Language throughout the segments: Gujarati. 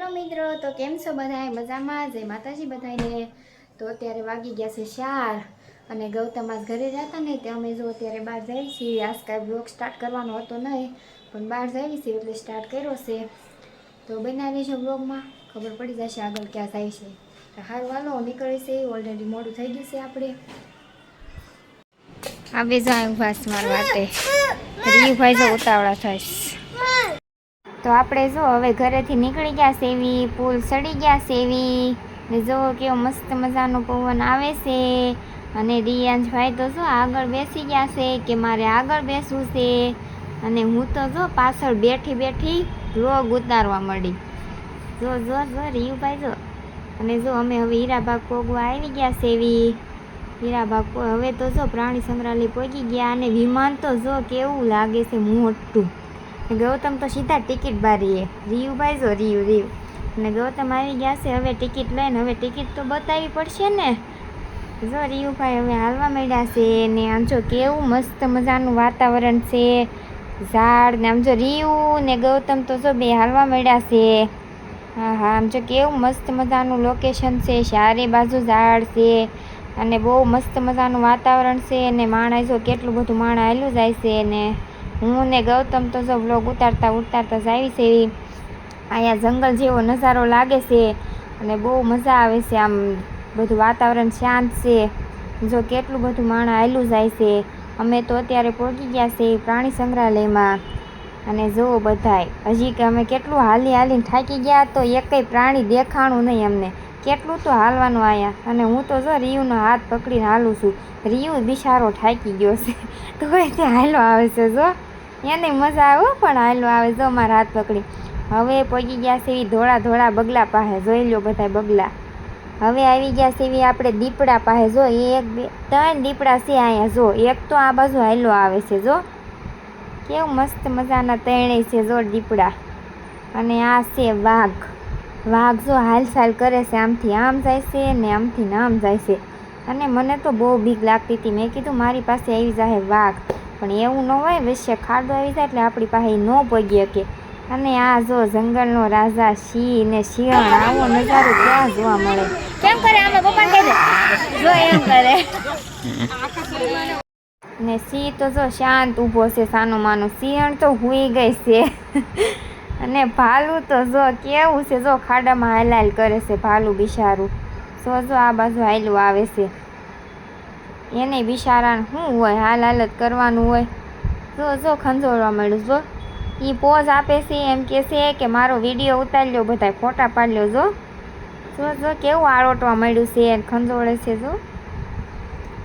હેલો મિત્રો તો કેમ છો બધાય? મજામાં જય માતાજી બધાને તો અત્યારે વાગી ગયા છે શાર અને ગૌતમ આજ ઘરે જતા ને તે અમે જો અત્યારે બહાર જઈએ છીએ. આજ કાંઈ બ્લોગ સ્ટાર્ટ કરવાનો હતો નહીં પણ બહાર જઈએ છીએ એટલે સ્ટાર્ટ કર્યો છે. તો બનાવી છે બ્લોગમાં ખબર પડી જશે આગળ ક્યાં જાય છે. તો સારું હાલો નીકળી છે. ઓલરેડી મોડું થઈ ગયું છે આપણે. આવે જાય ઊભા મારવા મારા માટે રીયુભાઈ જો ઉતાવળા થઈશ તો આપણે જો હવે ઘરેથી નીકળી ગયા સેવી પુલ સડી ગયા સેવી ને જો કેવો મસ્ત મજાનો પવન આવે છે. અને રિયાંશભાઈ તો જો આગળ બેસી ગયા છે કે મારે આગળ બેસવું છે. અને હું તો જો પાછળ બેઠી બેઠી રોગ ઉતારવા મળી જો જો જો, રિયુભાઈ જો. અને જો અમે હવે હીરાબાગ પોગવા આવી ગયા સેવી હીરાબાગ હવે તો જો પ્રાણી સંગ્રહાલય પહોંચી ગયા અને વિમાન તો જો કેવું લાગે છે મોટું. ગૌતમ તો સીધા ટિકિટ બારીએ. રીયુભાઈ જો રીયુ રીયુ. અને ગૌતમ આવી ગયા છે, હવે ટિકિટ લઈને, હવે ટિકિટ તો બતાવવી પડશે ને. જો રીયુભાઈ હવે હાલવા માંડ્યા છે ને આમ જો કેવું મસ્ત મજાનું વાતાવરણ છે, ઝાડ ને આમ જો રીયુ ને ગૌતમ તો જો બે હાલવા માંડ્યા છે. હા હા આમ જો કેવું મસ્ત મજાનું લોકેશન છે, ચારે બાજુ ઝાડ છે અને બહુ મસ્ત મજાનું વાતાવરણ છે અને માણસ કેટલું બધું માણસ હાલ્યું જાય છે ને. હું ને ગૌતમ તો જો વ્લોગ ઉતારતા ઉતારતા જ આવી છે. એવી અહીંયા જંગલ જેવો નજારો લાગે છે અને બહુ મજા આવે છે. આમ બધું વાતાવરણ શાંત છે. જો કેટલું બધું માણસ હાલ્યું જાય છે. અમે તો અત્યારે પહોંચી ગયા છે પ્રાણી સંગ્રહાલયમાં. અને જુઓ બધાય, હજી કે અમે કેટલું હાલી હાલીને થાકી ગયા તો એકેય પ્રાણી દેખાણું નહીં અમને. કેટલું તો હાલવાનું આયા અને હું તો જો રીયુનો હાથ પકડીને હાલું છું. રીયુ બિચારો થાકી ગયો છે. તો તે હાલો આવે છે જો. એને મજા આવે પણ હાલો આવે જો મારા હાથ પકડી. હવે પહોંચી ગયા એવી ધોળા ધોળા બગલા પાસે, જોઈ લો બધા બગલા. હવે આવી ગયા છે એવી આપણે દીપડા પાસે, જો એક બે, ત્રણ દીપડા છે અહીંયા, જો. એક તો આ બાજુ હાલો આવે છે, જો. કેવું મસ્ત મજાના ત્રણેય છે, જો દીપડા. અને આ છે વાઘ. વાઘ જો હાલચાલ કરે છે, આમથી આમ જાય છે ને આમથી નામ જાય છે. અને મને તો બહુ બીક લાગતી હતી. મેં કીધું મારી પાસે આવી જાય વાઘ. પણ એવું ન હોય વચ્ચે ખાડો આવી જાય એટલે આપણી પાસે ન પગી શકે અને આ જો જંગલનો રાજા સિંહ ને સિંહણ આવો નજારો ક્યાં જોવા મળે. કેમ કરે? આમે પપ્પા કહી દે જો એમ કરે. ને સિંહ તો જો શાંત ઊભો છે સાનો માનો સિંહણ તો હુઈ ગઈ છે. અને ભાલું તો જો કેવું છે જો ખાડામાં હાલ હાલ કરે છે ભાલું બિચારું. જો જો આ બાજુ હાયલું આવે છે. એને બિચારાને શું હોય, હાલ હાલત કરવાનું હોય. જો જો ખંજોળવા મળ્યું જો. એ પોઝ આપે છે, એમ કે છે કે મારો વીડિયો ઉતારી લ્યો બધા ફોટા પાડી લો જો. જો જો, કેવું આળોટવા મળ્યું છે એને ખંજોળે છે, જો.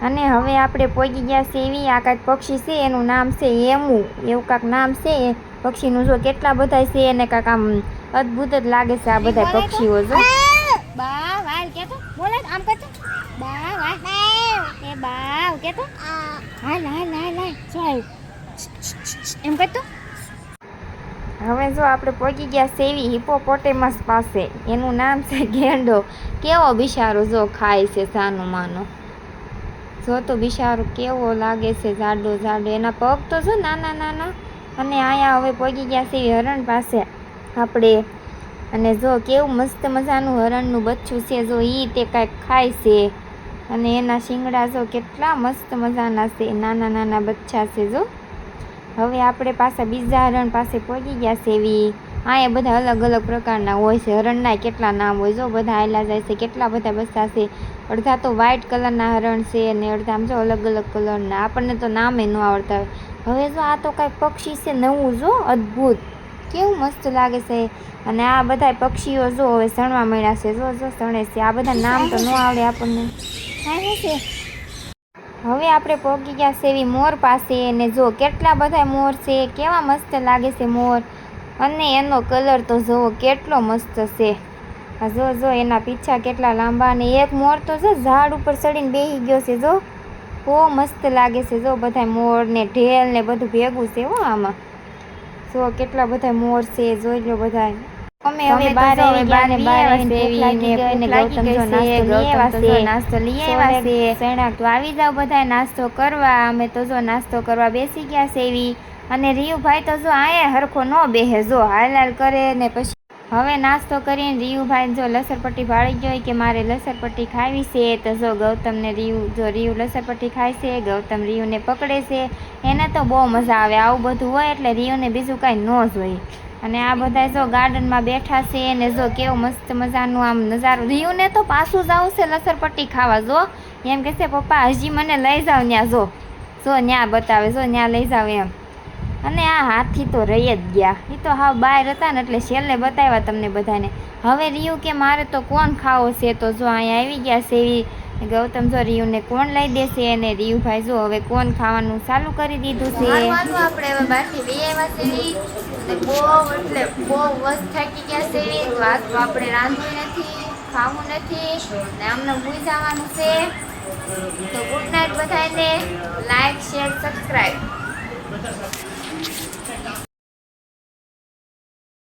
અને હવે આપણે પોગી ગયા છે એવી, આ કાંઈક પક્ષી છે, એનું નામ છે એમું એવું કાંઈક નામ છે એ પક્ષીનું, જો, કેટલા બધા છે, એને કાંઈક આમ અદ્ભુત જ લાગે છે આ બધા પક્ષીઓ, જો. બા વાલ કે તો બોલે આમ કરતો બા વાલ એ બા હા હાલ હાલ હાલ આવ્યું એમ કહેતો હવે જો આપણે પહોંચી ગયા સેવી હિપોપોટેમસ પાસે. એનું નામ છે ગેંડો. કેવો બિચારો જો ખાય છે સાનો માનો જો તો બિચારો કેવો લાગે છે જાડો જાડો એના પગ તો જો નાના નાના. અને અહીંયા હવે પહોંચી ગયા સેવી હરણ પાસે. આપણે. અને જો કેવું મસ્ત મજાનું હરણનું બચ્ચું છે જો એ તે કાંઈક ખાય છે. અને એના શિંગડા જો કેટલા મસ્ત મજાના છે, નાના નાના બચ્ચા છે જો. હવે આપણે પાછા બીજા હરણ પાસે પહોંચી ગયા છે એવી. અહીંયા બધા અલગ અલગ પ્રકારના હોય છે, હરણના કેટલા નામ હોય જો, બધા આયલા જાય છે, કેટલા બધા બચ્ચા છે. અડધા તો વ્હાઇટ કલરના હરણ છે અને અડધા આમ જો અલગ અલગ કલરના આપણને તો નામે ન આવડતા હોય. હવે જો આ તો કાંઈક પક્ષી છે નવું જો, અદ્ભુત. કેવું મસ્ત લાગે છે. અને આ બધા પક્ષીઓ જો હવે સણવા મળ્યા છે, જો જો સણે છે. આ બધા નામ તો ન આવડે આપણને. હવે આપણે પહોંચી ગયા છે એવી મોર પાસે અને જો કેટલા બધા મોર છે, કેવા મસ્ત લાગે છે મોર? અને એનો કલર તો જુઓ કેટલો મસ્ત છે. જો જો, એના પીછા કેટલા લાંબા અને એક મોર તો જો ઝાડ ઉપર ચડીને બેસી ગયો છે જો. બહુ મસ્ત લાગે છે જો બધા મોર ને ઢેલ ને બધું ભેગું છે હો આમાં. જો કેટલા બધા મોર છે, જોઈ લો બધા અમે હવે બાર આવી ગયા ને બાર ને ગૌતમ જો નાસ્તો લઈ આવ્યા છે નાસ્તો લઈ આવ્યા છે સૈણાક તો આવી જાવ બધા નાસ્તો કરવા. અમે તો જો નાસ્તો કરવા બેસી ગયા છે એવી અને રીયુભાઈ તો જો આયે હરખો ન બેહે જો હાલ હાલ કરે ને પછી હવે નાસ્તો કરીને રીયુભાઈ જો લસરપટ્ટી ભાળી ગયો કે મારે લસરપટ્ટી ખાવી છે તો જો ગૌતમને રીયુ જો રીયુ લસરપટ્ટી ખાય છે ગૌતમ રીયુને પકડે છે. એને તો બહુ મજા આવે આવું બધું હોય એટલે રીયુને બીજું કાંઈ ન જોઈએ. અને આ બધા જો ગાર્ડનમાં બેઠા છે ને જો કેવો મસ્ત મજાનું આમ નજારો. ને તો પાછું જ છે લસરપટ્ટી ખાવા, જો. એમ કહે છે, પપ્પા, હજી મને લઈ જાઓ ત્યાં જો. જો ત્યાં બતાવે, જો ત્યાં લઈ જાવ એમ. અને આ હાથી તો રહી જ ગયા. એ તો હા બહાર હતા ને એટલે છેલ્લે બતાવ્યા તમને બધાને. હવે રહ્યું કે, મારે તો કોણ ખાવો છે? તો જો અહીંયા આવી ગયા છે એવી ગૌતમ જો રિયુને કોણ લઈ દેશે અને રિયુભાઈ જો હવે કોણ ખાવાનું ચાલુ કરી દીધું છે? આપણે હવે બહારથી બે આવ્યા છે બહુ, એટલે બહુ વસ્ત થાકી ગયા છે વાત આપણે રાંધવું નથી, ખાવું નથી ને અમને ભૂલી જવાનું છે. તો ગુડ નાઇટ બધાને. Like share subscribe